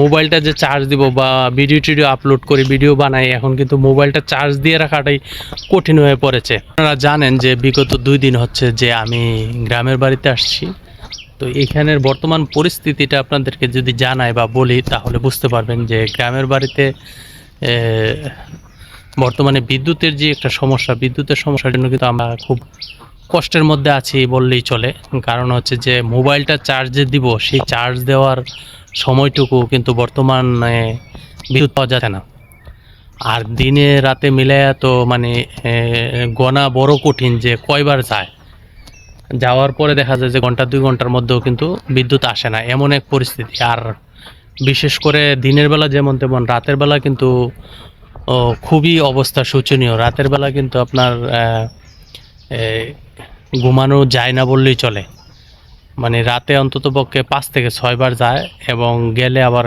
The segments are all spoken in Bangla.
মোবাইলটা যে চার্জ দিব বা ভিডিও টিডিও আপলোড করি ভিডিও বানাই, এখন কিন্তু মোবাইলটা চার্জ দিয়ে রাখাটাই কঠিন হয়ে পড়েছে। আপনারা জানেন যে বিগত দুই দিন হচ্ছে যে আমি গ্রামের বাড়িতে আসছি। তো এখানের বর্তমান পরিস্থিতিটা আপনাদেরকে যদি জানাই বা বলি, তাহলে বুঝতে পারবেন যে গ্রামের বাড়িতে বর্তমানে বিদ্যুতের যে একটা সমস্যা, বিদ্যুতের সমস্যার জন্য কিন্তু আমরা খুব কষ্টের মধ্যে আছি বললেই চলে। কারণ হচ্ছে যে মোবাইলটা চার্জে দিব, সেই চার্জ দেওয়ার সময়টুকু কিন্তু বর্তমানে বিদ্যুৎ পাওয়া যাচ্ছে না। আর দিনে রাতে মিলে তো মানে গণা বড় কঠিন যে কয়বার যায়। যাওয়ার পরে দেখা যায় যে ঘণ্টা, দুই ঘণ্টার মধ্যেও কিন্তু বিদ্যুৎ আসে না, এমন এক পরিস্থিতি। আর বিশেষ করে দিনের বেলা যেমন তেমন, রাতের বেলা কিন্তু খুবই অবস্থা শোচনীয়। রাতের বেলা কিন্তু আপনার ঘুমানো যায় না বললেই চলে। মানে রাতে অন্তত পক্ষে পাঁচ থেকে ছয়বার যায় এবং গেলে আবার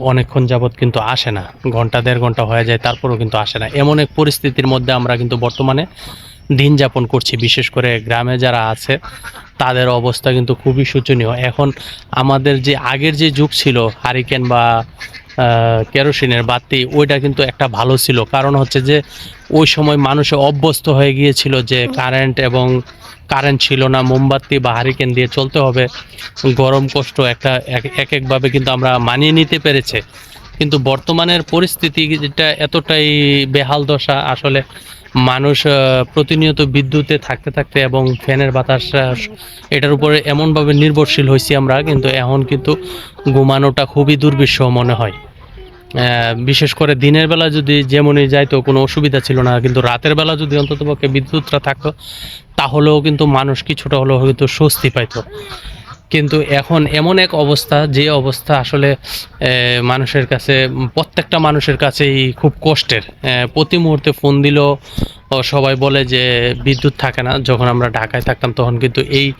অনেকক্ষণ যাবৎ কিন্তু আসে না। ঘণ্টা, দেড় ঘণ্টা হয়ে যায়, তারপরেও কিন্তু আসে না। এমন এক পরিস্থিতির মধ্যে আমরা কিন্তু বর্তমানে দিন যাপন করছি। বিশেষ করে গ্রামে যারা আছে, তাদের অবস্থা কিন্তু খুবই শোচনীয়। এখন আমাদের যে আগের যে যুগ ছিল, হারিকেন বা কেরোসিনের বাতি, ওইটা কিন্তু একটা ভালো ছিল। কারণ হচ্ছে যে, ওই সময় মানুষে অভ্যস্ত হয়ে গিয়েছিল যে কারেন্ট এবং কারেন্ট ছিল না, মোমবাতি বা হারিকেন দিয়ে চলতে হবে। গরম কষ্ট একটা, এক- এক একভাবে কিন্তু আমরা মানিয়ে নিতে পেরেছে। কিন্তু বর্তমানের পরিস্থিতি যেটা এতটাই বেহাল দশা, আসলে মানুষ প্রতিনিয়ত বিদ্যুতে থাকতে থাকতে এবং ফ্যানের বাতাস এটার উপরে এমনভাবে নির্ভরশীল হয়েছি আমরা, কিন্তু এখন কিন্তু ঘুমানোটা খুবই দুর্বিষহ মনে হয়। বিশেষ করে দিনের বেলা যদি যেমনই যাইতো, কোনো অসুবিধা ছিল না। কিন্তু রাতের বেলা যদি অন্ততপক্ষে বিদ্যুৎটা থাকতো, তাহলেও কিন্তু মানুষ কিছুটা হলেও হয়তো স্বস্তি পাইতো। কিন্তু এখন এমন এক অবস্থা, যে অবস্থা আসলে মানুষের কাছে, প্রত্যেকটা মানুষের কাছেই খুব কষ্টের। প্রতি মুহূর্তে ফোন দিলেও সবাই বলে যে বিদ্যুৎ থাকে না। যখন আমরা ঢাকায় থাকতাম তখন কিন্তু এই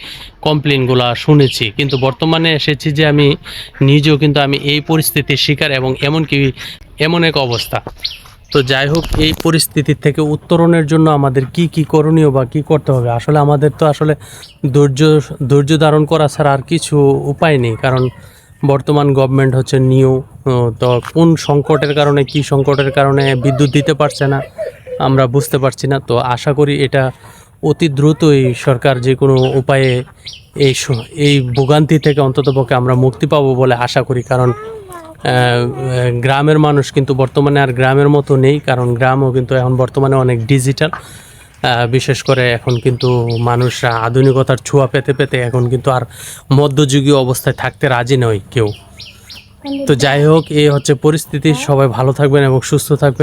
কমপ্লেনগুলো শুনেছি। কিন্তু বর্তমানে এসেছি যে আমি, নিজেও কিন্তু আমি এই পরিস্থিতির শিকার এবং এমনকি এমন এক অবস্থা। তো যাই হোক, এই পরিস্থিতি থেকে উত্তরণের জন্য আমাদের কি কি করণীয় বা কি করতে হবে? আসলে আমাদের তো আসলে ধৈর্য ধৈর্য ধারণ করা ছাড়া আর কিছু উপায় নেই। কারণ বর্তমান গভর্নমেন্ট হচ্ছে নিউ তো কোন সংকটের কারণে, কি সংকটের কারণে বিদ্যুৎ দিতে পারছে না? আমরা বুঝতে পারছি না। তো আশা করি এটা অতি দ্রুতই সরকার যে কোনো উপায়ে এই এই ভোগান্তি থেকে অন্ততপক্ষে আমরা মুক্তি পাবো বলে আশা করি। কারণ গ্রামের মানুষ কিন্তু বর্তমানে আর গ্রামের মতো নেই। কারণ গ্রামও কিন্তু এখন বর্তমানে অনেক ডিজিটাল। বিশেষ করে এখন কিন্তু মানুষরা আধুনিকতার ছোঁয়া পেতে পেতে এখন কিন্তু আর মধ্যযুগীয় অবস্থায় থাকতে রাজি নয় কেউ। তো যাই হোক, এই হচ্ছে পরিস্থিতি। সবাই ভালো থাকবেন এবং সুস্থ থাকবেন।